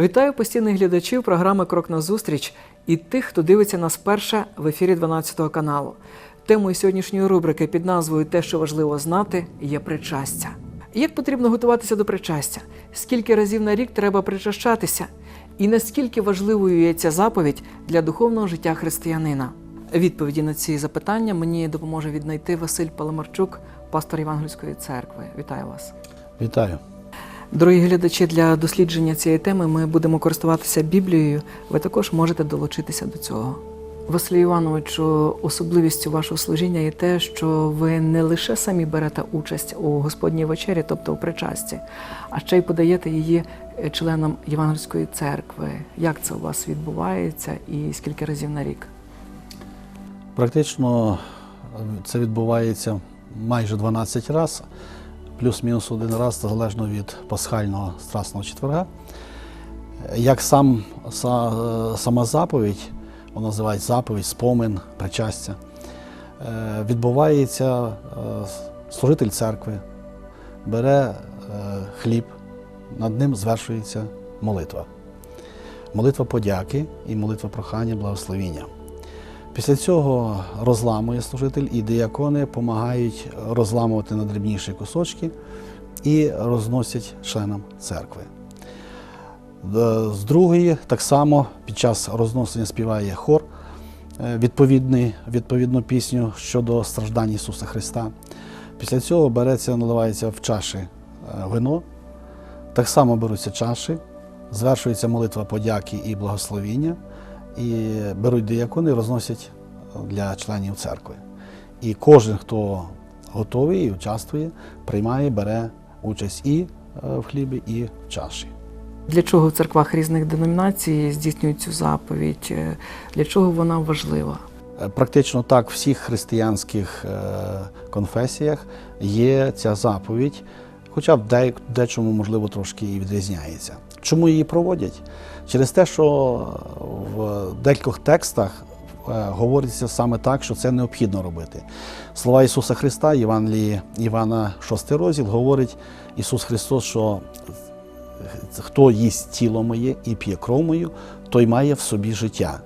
Вітаю постійних глядачів програми Крок на зустріч і тих, хто дивиться нас вперше в ефірі 12 каналу. Темою сьогоднішньої рубрики під назвою Те, що важливо знати, є причастя. Як потрібно готуватися до причастя? Скільки разів на рік треба причащатися? І наскільки важливою є ця заповідь для духовного життя християнина? Відповіді на ці запитання мені допоможе віднайти Василь Паламарчук, пастор Євангельської церкви. Вітаю вас. Вітаю. Дорогі глядачі, для дослідження цієї теми ми будемо користуватися Біблією. Ви також можете долучитися до цього. Василю Івановичу, особливістю вашого служіння є те, що ви не лише самі берете участь у Господній вечері, тобто у причасті, а ще й подаєте її членам Євангельської церкви. Як це у вас відбувається і скільки разів на рік? Практично е, це відбувається майже 12 разів, плюс-мінус один раз, залежно від пасхального страсного четверга. Як сам, са- сама заповідь, вона називається заповідь, спомин, причастя, е, відбувається е, служитель церкви, бере е, хліб, над ним звершується молитва. Молитва подяки і молитва прохання, благословіння. Після цього розламує служитель і диякони допомагають розламувати на дрібніші кусочки і розносять членам церкви. Е, З другої, так само під час розносення співає хор е, відповідну пісню щодо страждань Ісуса Христа. Після цього береться, наливається в чаші е, вино, так само беруться чаші, звершується молитва подяки і благословіння, і беруть диякони і розносять для членів церкви. І кожен, хто готовий і участвує, приймає, бере участь і е, в хлібі, і в чаші. Для чого в церквах різних деномінацій здійснюють цю заповідь? Е, Для чого вона важлива? Е, Практично так в всіх християнських конфесіях є ця заповідь, хоча в дечому, можливо, трошки і відрізняється. Чому її проводять? Через те, що в декількох текстах е, говориться саме так, що це необхідно робити. Слова Ісуса Христа, Євангелії Івана, 6 розділ, говорить Ісус Христос, що хто їсть тіло моє і п'є кров мою, той має в собі життя.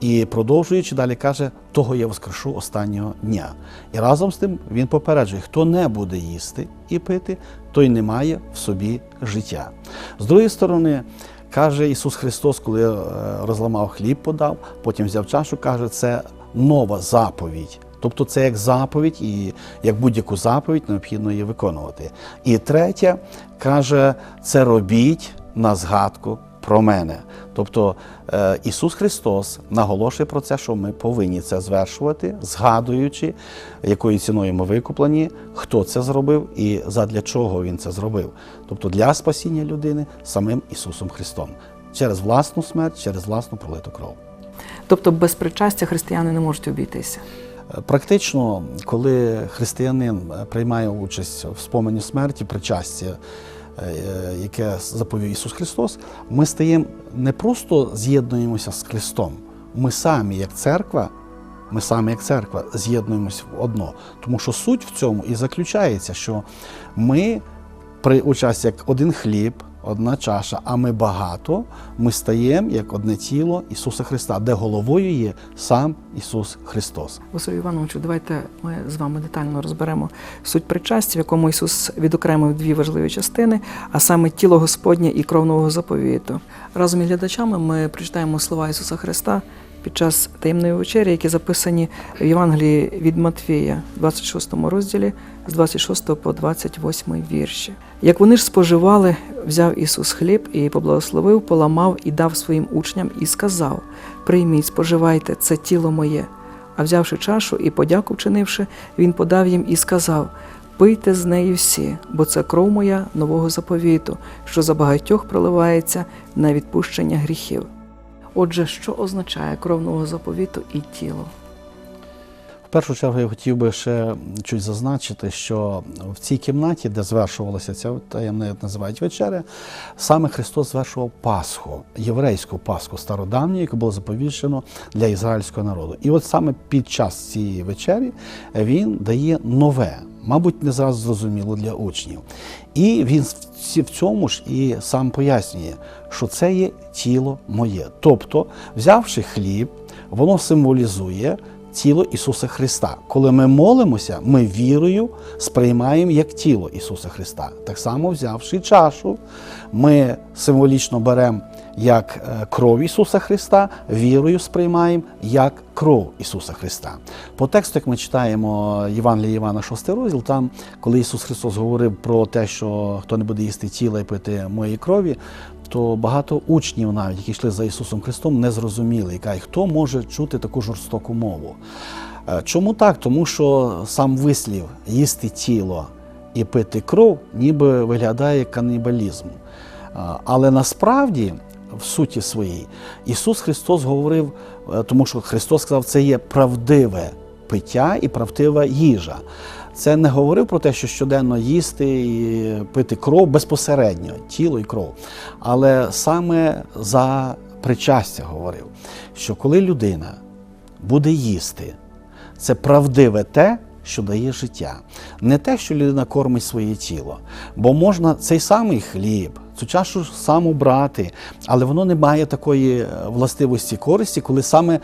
І продовжуючи далі каже, того я воскрешу останнього дня. І разом з тим він попереджує, хто не буде їсти і пити, той не має в собі життя. З другої сторони, каже Ісус Христос, коли е, розламав хліб, подав, потім взяв чашу, каже, це нова заповідь. Тобто це як заповідь, і як будь-яку заповідь необхідно її виконувати. І третє, каже, це робіть на згадку про мене. Тобто е, Ісус Христос наголошує про це, що ми повинні це звершувати, згадуючи, якою ціною ми викуплені, хто це зробив і задля чого Він це зробив. Тобто для спасіння людини самим Ісусом Христом через власну смерть, через власну пролиту кров. Тобто без причастя християни не можуть обійтися. Е, Практично, коли християнин е, приймає участь в спомені смерті, причасті, е, яке заповів Ісус Христос, ми стаємо не просто з'єднуємося з Христом, ми самі, як церква, ми самі, як церква, з'єднуємося в одно. Тому що суть в цьому і заключається, що ми при участі як один хліб, одна чаша, а ми багато, ми стаємо як одне тіло Ісуса Христа, де головою є сам Ісус Христос. Василю Івановичу, давайте ми з вами детально розберемо суть причастя, в якому Ісус відокремив дві важливі частини, а саме тіло Господнє і кров нового заповіту. Разом із глядачами ми прочитаємо слова Ісуса Христа під час таємної вечері, які записані в Євангелії від Матвія, 26 розділі з 26 по 28 вірші. Як вони ж споживали, взяв Ісус хліб і поблагословив, поламав і дав своїм учням, і сказав: Прийміть, споживайте, це тіло моє. А взявши чашу і подяку вчинивши, він подав їм і сказав: Пийте з неї всі, бо це кров моя нового заповіту, що за багатьох проливається на відпущення гріхів. Отже, що означає кров нового заповіту і тіло? В першу чергу я хотів би ще чуть зазначити, що в цій кімнаті, де звершувалася ця таємна, як називають вечеря, саме Христос звершував Пасху, єврейську Пасху стародавню, яку було заповіщено для ізраїльського народу. І от саме під час цієї вечері він дає нове, мабуть, не зразу зрозуміло для учнів. І він в цьому ж і сам пояснює, що це є тіло моє. Тобто, взявши хліб, воно символізує тіло Ісуса Христа. Коли ми молимося, ми вірою сприймаємо як тіло Ісуса Христа. Так само, взявши чашу, ми символічно беремо як е, кров Ісуса Христа, вірою сприймаємо як кров Ісуса Христа. По тексту, як ми читаємо Євангелія Івана 6 розділ, там, коли Ісус Христос говорив про те, що хто не буде їсти тіла і пити моєї крові, то багато учнів, навіть які йшли за Ісусом Христом, не зрозуміли, і кажуть, хто може чути таку жорстоку мову. Е, Чому так? Тому що сам вислів їсти тіло і пити кров ніби виглядає канібалізм. Але насправді, в суті своїй, Ісус Христос говорив, е, тому що Христос сказав, це є правдиве пиття і правдива їжа. Це не говорив про те, що щоденно їсти і пити кров безпосередньо, тіло і кров. Але саме за причастя говорив, що коли людина буде їсти, це правдиве те, що дає життя. Не те, що людина кормить своє тіло. Бо можна цей самий хліб, цю чашу саму брати, але воно не має такої е, властивості користі, коли саме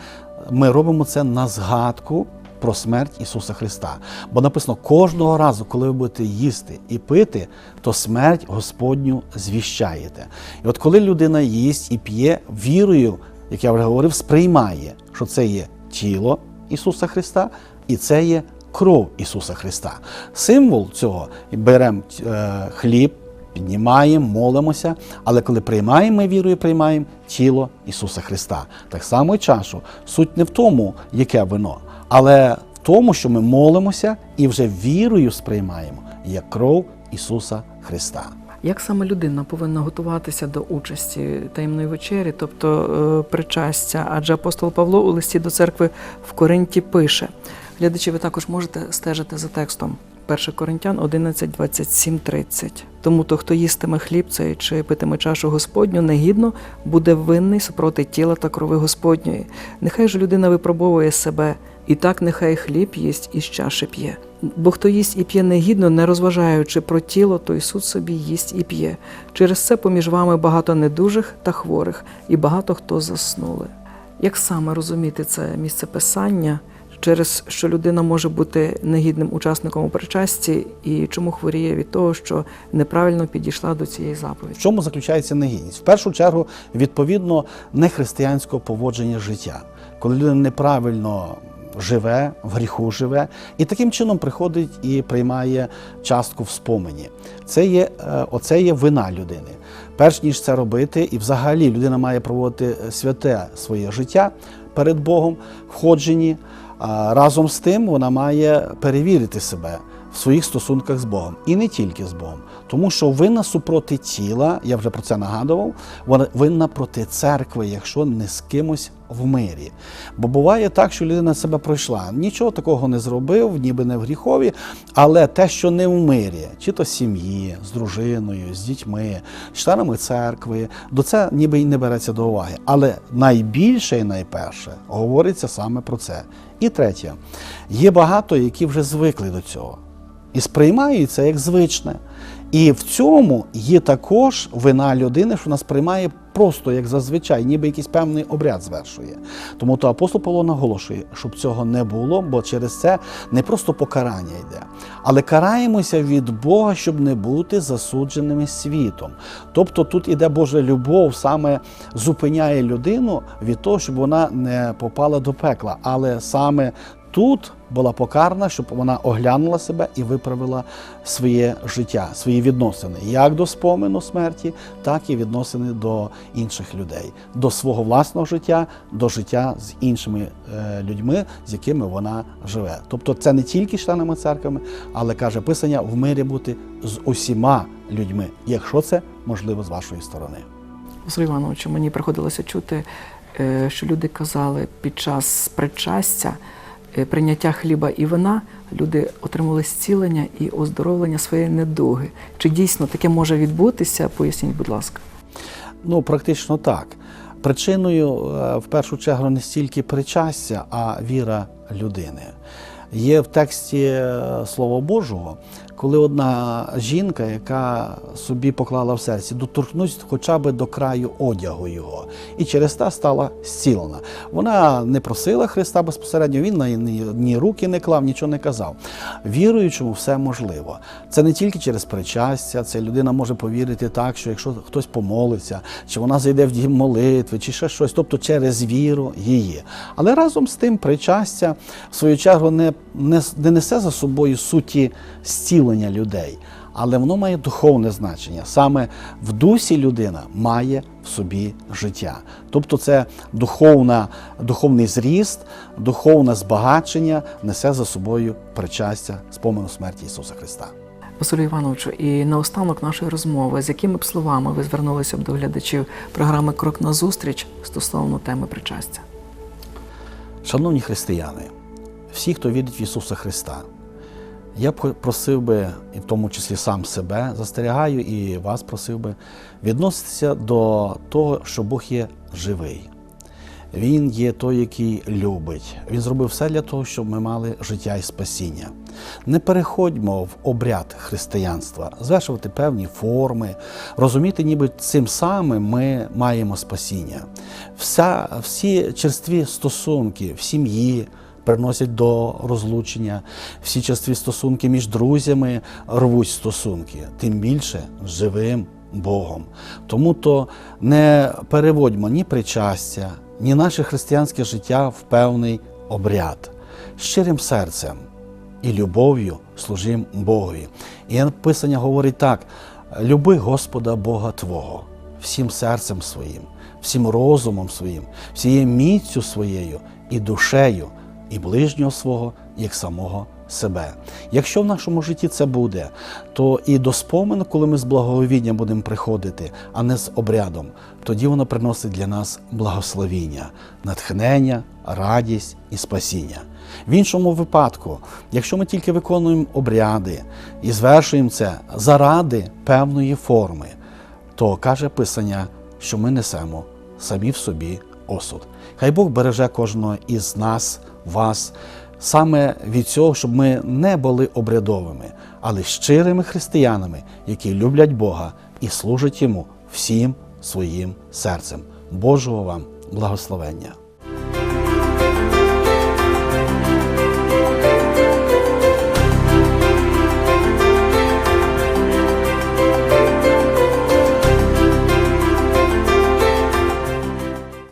ми робимо це на згадку. Про смерть Ісуса Христа. Бо написано, кожного разу, коли ви будете їсти і пити, то смерть Господню звіщаєте. І от коли людина їсть і п'є вірою, як я вже говорив, сприймає, що це є тіло Ісуса Христа, і це є кров Ісуса Христа. Символ цього беремо е, хліб, піднімаємо, молимося, але коли приймаємо, ми вірою приймаємо тіло Ісуса Христа. Так само і чашу. Суть не в тому, яке вино, але в тому, що ми молимося і вже вірою сприймаємо як кров Ісуса Христа. Як саме людина повинна готуватися до участі таємної вечері, тобто е, причастя? Адже апостол Павло у листі до церкви в Коринті пише. Глядачі, ви також можете стежити за текстом. 1 Коринтян 11, 27, 30. Тому то, хто їстиме хліб цей чи питиме чашу Господню, негідно буде винний супроти тіла та крови Господньої. Нехай ж людина випробовує себе, і так нехай хліб їсть і з чаші п'є. Бо хто їсть і п'є негідно, не розважаючи про тіло, той суд собі їсть і п'є. Через це поміж вами багато недужих та хворих, і багато хто заснули. Як саме розуміти це місце писання, через що людина може бути негідним учасником у причасті, і чому хворіє від того, що неправильно підійшла до цієї В заповіді? чому заключається негідність? В першу чергу, відповідно, нехристиянського поводження життя, коли людина неправильно живе, в гріху живе, і таким чином приходить і приймає частку в спомені. Це є, е, оце є вина людини. Перш ніж це робити, і взагалі людина має проводити святе своє життя перед Богом, входженні. Разом з тим вона має перевірити себе в своїх стосунках з Богом і не тільки з Богом. Тому що винна супроти тіла, я вже про це нагадував, вона винна проти церкви, якщо не з кимось в мирі. Бо буває так, що людина себе пройшла, нічого такого не зробив, ніби не в гріхові, але те, що не в мирі, чи то з сім'ї, з дружиною, з дітьми, з членами церкви, до це ніби й не береться до уваги. Але найбільше і найперше говориться саме про це. І третє, є багато, які вже звикли до цього і сприймають це як звичне. І в цьому є також вина людини, що вона сприймає просто як зазвичай, ніби якийсь певний обряд звершує. Тому то апостол Павло наголошує, щоб цього не було, бо через це не просто покарання йде, але караємося від Бога, щоб не бути засудженими світом. Тобто тут іде Божа любов, саме зупиняє людину від того, щоб вона не попала до пекла, але саме тут була покарана, щоб вона оглянула себе і виправила своє життя, свої відносини, як до спомину смерті, так і відносини до інших людей, до свого власного життя, до життя з іншими е, людьми, з якими вона живе. Тобто, це не тільки членами церкви, але каже Писання в мирі бути з усіма людьми, якщо це можливо з вашої сторони. Василь Івановичу, мені приходилося чути, е, що люди казали під час причастя, прийняття хліба і вина, люди отримали зцілення і оздоровлення своєї недуги. Чи дійсно таке може відбутися? Поясніть, будь ласка. Ну, практично так. Причиною е, в першу чергу не стільки причастя, а віра людини. Є в тексті е, Слова Божого, коли одна жінка, яка собі поклала в серці, доторкнусь хоча б до краю одягу його, і через те стала зцілена. Вона не просила Христа безпосередньо, він на ні, руки не клав, нічого не казав. Віруючому все можливо. Це не тільки через причастя, це людина може повірити так, що якщо хтось помолиться, чи вона зайде в дім молитви, чи ще щось, тобто через віру її. Але разом з тим причастя, в свою чергу, не, не, не несе за собою суті зцілення людей. Але воно має духовне значення. Саме в дусі людина має в собі життя. Тобто це духовна, духовний зріст, духовне збагачення несе за собою причастя спомену смерті Ісуса Христа. Василю Івановичу, і наостанок нашої розмови, з якими б словами ви звернулися б до глядачів програми Крок на зустріч стосовно теми причастя? Шановні християни, всі, хто вірить в Ісуса Христа, я б просив би, і в тому числі сам себе, застерігаю і вас просив би відноситися до того, що Бог є живий. Він є той, який любить. Він зробив все для того, щоб ми мали життя і спасіння. Не переходьмо в обряд християнства, звершувати певні форми, розуміти, ніби цим самим ми маємо спасіння. Вся, всі черстві стосунки в сім'ї приносять до розлучення, всі черстві стосунки між друзями рвуть стосунки, тим більше живим Богом. Тому то не переводьмо ні причастя, ні наше християнське життя в певний обряд. Щирим серцем і любов'ю служим Богові. І Писання говорить так: люби Господа Бога Твого всім серцем своїм, всім розумом своїм, всією міцю своєю і душею, і ближнього свого, як самого себе. Якщо в нашому житті це буде, то і до спомену, коли ми з благовінням будемо приходити, а не з обрядом, тоді воно приносить для нас благословіння, натхнення, радість і спасіння. В іншому випадку, якщо ми тільки виконуємо обряди і звершуємо це заради певної форми, то каже Писання, що ми несемо самі в собі осуд. Хай Бог береже кожного із нас, вас, саме від цього, щоб ми не були обрядовими, але щирими християнами, які люблять Бога і служать Йому всім своїм серцем. Божого вам благословення!